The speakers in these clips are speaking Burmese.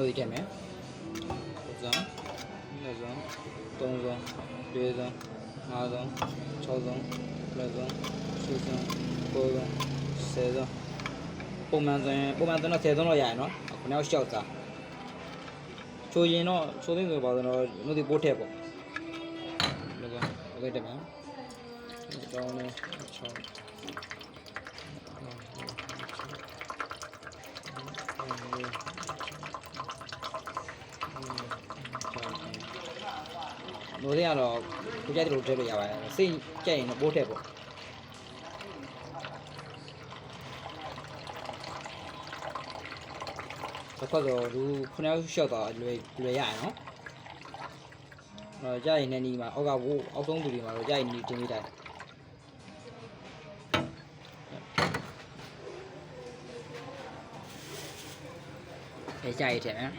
လိုကြီးထည့်မယ်။ဇွန်၊ဇွန်၊သုံးဇွန်၊လေးဇွန်၊ငါးဇွန်၊ခြောက်ဇွန်၊လက်ဇွန်၊ရှစ်ဇွန်၊ကိုးဇွန်၊ဆယ်ဇွန်ပုံမှန်ဆိုရင်ပုံမှန်တော့ဆယ်ဇွန်တော့ရရနော်။ခုနောက်လျှောက်သား။ချိုရင်တော့ချိုသိဆိုပါဆိုတော့နှုတ်ဒီပိုးထည့်ပေါ့။လက်ဇွန် ok တယ်မယ်။ဇွန်နဲ့ခြောက် င်းလို့တွေကတော့ကိုကြိုက်တယ်လို့ထည့်လို့ရပါတယ်စိတ်ကြိုက်ရင်တော့ပိုးထည့်ပေါ့တစ်ခါတော့လူခုနကရှော့တော့လွယ်လွယ်ရရနော်တော့ကြိုက်ရင်လည်းဒီမှာအောက်ကဘိုးအောက်ဆုံးသူတွေမှာတော့ကြိုက်နေတင်ပေးတယ်အဲကြိုက်ရတဲ့နော်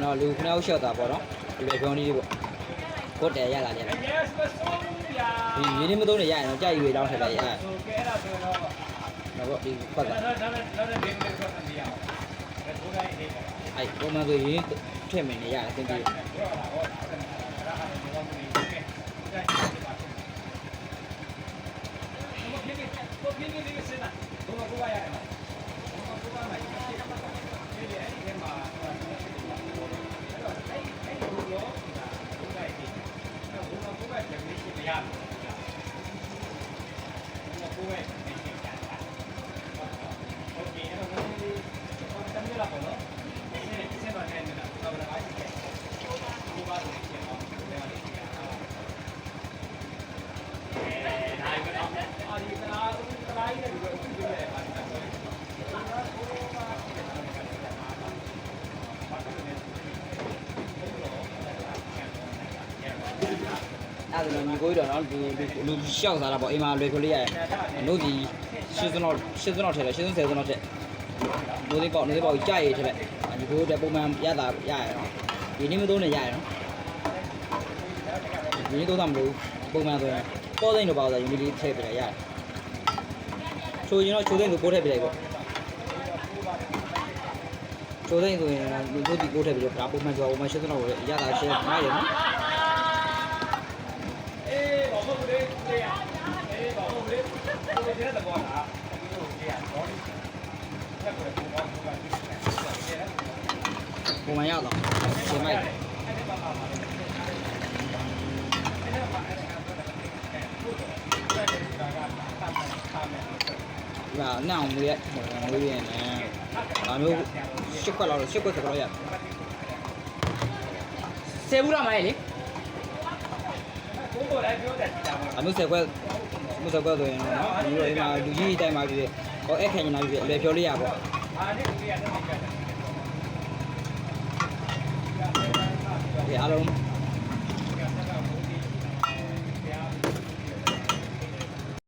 န်တော်လူခုနကရှော့တာပေါ့နော်ဒီလိုပြောင်းလေးပေါ့ကိုတ်တယ်ရလာတယ်ဒီရင်းနေမသုံးနေရရင်တော့ကြိုက်ရွေတောင်းထည့်လိုက်ရတော့ပေါ့ဒီဖတ်တာအဲ့ပုံမှန်ဆိုရင်းထည့်မယ်နေရတယ်သင်ပြီး အဲ့ဒါညီကိုတော့နော်လူလူရှောက်စားတာပေါ့အိမ်မှာလွယ်ခွလေးရတယ်နို့ဒီရှင်းစတော့ရှင်းစတော့ထည့်တယ်ရှင်းစဆယ်စတော့ထည့်နို့ဒီပေါ့နို့ဒီပေါ့ကြိုက်ရထည့်လိုက်ညီကိုတဲ့ပုံမှန်ရတာရရနော်ဒီနေ့မသုံးနေရရနော်ဒီနေ့သုံးတာမလို့ပုံမှန်ဆိုရင်ပေါ်သိန်းတော့ပါဆိုရင်ဒီလေးထည့်ပြလိုက်ရတယ်ချိုးရင်တော့ချိုးသိန်းကိုပိုးထည့်ပြလိုက်ပေါ့ချိုးသိန်းဆိုရင်လူတို့ဒီပိုးထည့်ပြလို့ဒါပုံမှန်ဆိုပုံမှန်ရှင်းစတော့ရတာရှင်းနားရနော် ပုံမှန်ရတော့ရှင်မိုက်ဒီမှာနောင်မွေးရမွေးရနေဒါမျိုးရှစ်ခွက်လောက်ရှစ်ခွက်ဆိုတော့ရဆယ်ဘူးလားမလေးလေ အမျိုးဆယ်ခွက်မဆယ်ခွက်ဆိုရင်နော်ဒီလိုအိမ်မှာလူကြီးတိုင်မှာပြီးဟောအဲ့ခံနေတာပြီးအလေဖြောလေးရပေါ့ဒီအားလုံး